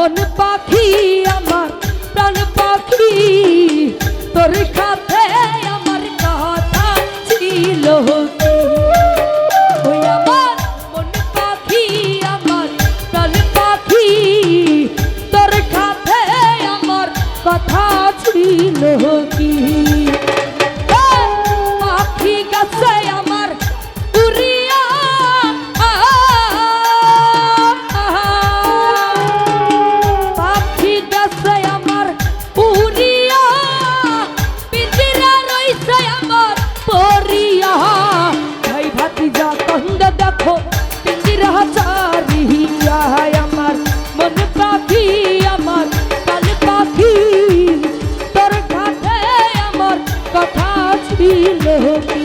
মন পাখি আমার, প্রাণ পাখি। তোর সাথে আমার কথা ছিল? ওই আমার মন পাখি আমার, প্রাণ কথা ছিল কি? ছিল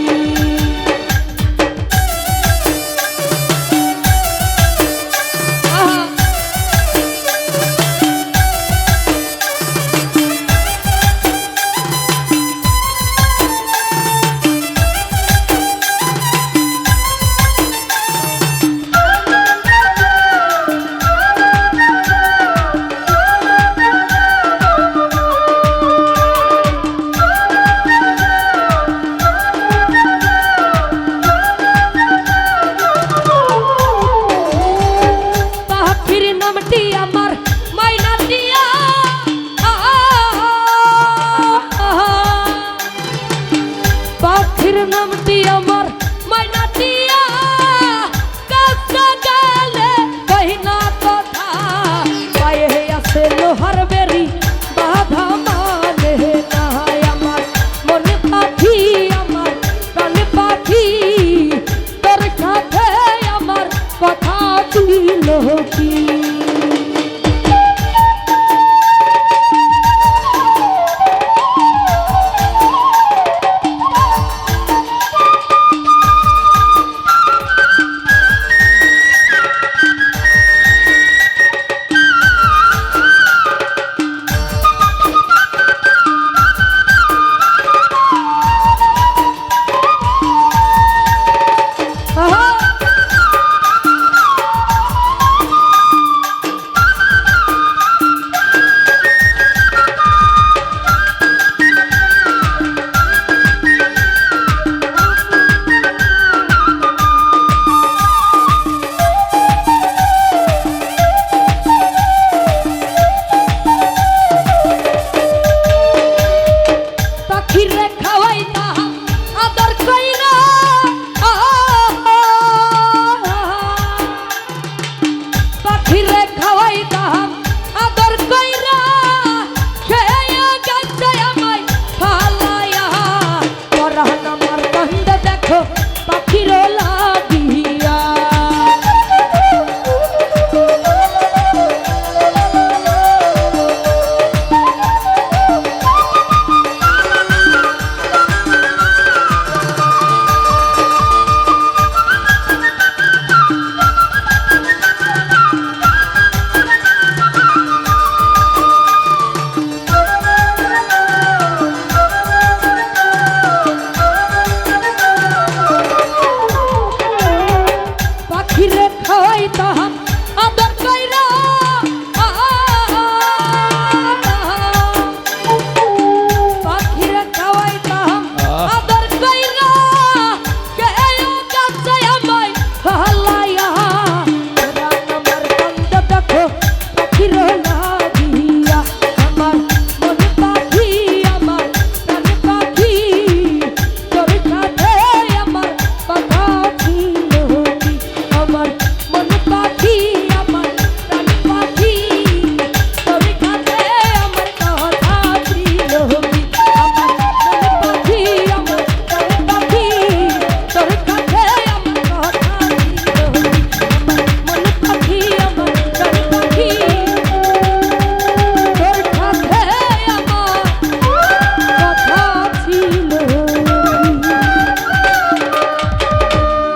तो हम